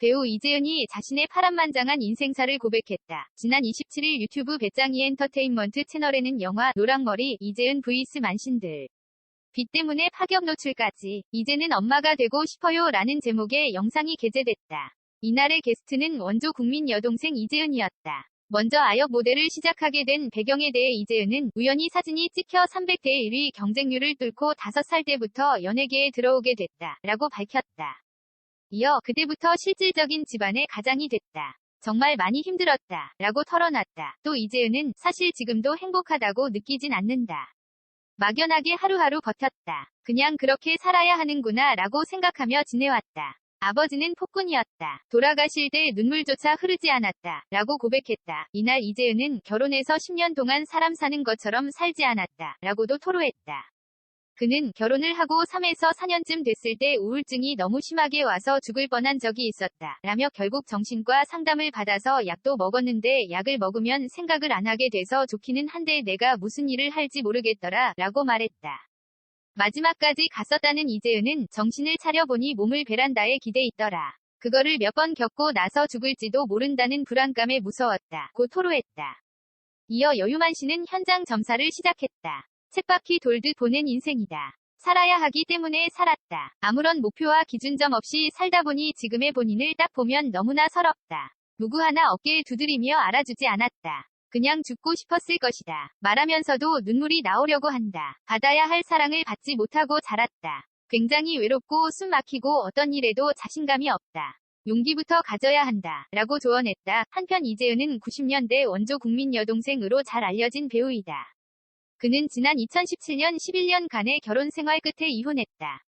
배우 이재은이 자신의 파란만장한 인생사를 고백했다. 지난 27일 유튜브 배짱이 엔터테인먼트 채널에는 영화 노랑머리 이재은 vs 만신들 빚 때문에 파격 노출까지 이제는 엄마가 되고 싶어요 라는 제목의 영상이 게재됐다. 이날의 게스트는 원조 국민 여동생 이재은이었다. 먼저 아역 모델을 시작하게 된 배경에 대해 이재은은 우연히 사진이 찍혀 300대 1위 경쟁률을 뚫고 5살 때부터 연예계에 들어오게 됐다. 라고 밝혔다. 이어 그때부터 실질적인 집안의 가장이 됐다. 정말 많이 힘들었다. 라고 털어놨다. 또 이재은은 사실 지금도 행복하다고 느끼진 않는다. 막연하게 하루하루 버텼다. 그냥 그렇게 살아야 하는구나 라고 생각하며 지내왔다. 아버지는 폭군이었다. 돌아가실 때 눈물조차 흐르지 않았다. 라고 고백했다. 이날 이재은은 결혼해서 10년 동안 사람 사는 것처럼 살지 않았다. 라고도 토로했다. 그는 결혼을 하고 3에서 4년쯤 됐을 때 우울증이 너무 심하게 와서 죽을 뻔한 적이 있었다. 라며 결국 정신과 상담을 받아서 약도 먹었는데 약을 먹으면 생각을 안 하게 돼서 좋기는 한데 내가 무슨 일을 할지 모르겠더라. 라고 말했다. 마지막까지 갔었다는 이재은은 정신을 차려보니 몸을 베란다에 기대 있더라. 그거를 몇 번 겪고 나서 죽을지도 모른다는 불안감에 무서웠다. 고 토로했다. 이어 여유만 씨는 현장 점사를 시작했다. 쳇바퀴 돌듯 보낸 인생이다. 살아야 하기 때문에 살았다. 아무런 목표와 기준점 없이 살다 보니 지금의 본인을 딱 보면 너무나 서럽다. 누구 하나 어깨에 두드리며 알아주지 않았다. 그냥 죽고 싶었을 것이다. 말하면서도 눈물이 나오려고 한다. 받아야 할 사랑을 받지 못하고 자랐다. 굉장히 외롭고 숨 막히고 어떤 일에도 자신감이 없다. 용기부터 가져야 한다. 라고 조언했다. 한편 이재은은 90년대 원조 국민 여동생으로 잘 알려진 배우이다. 그는 지난 2017년 11년간의 결혼 생활 끝에 이혼했다.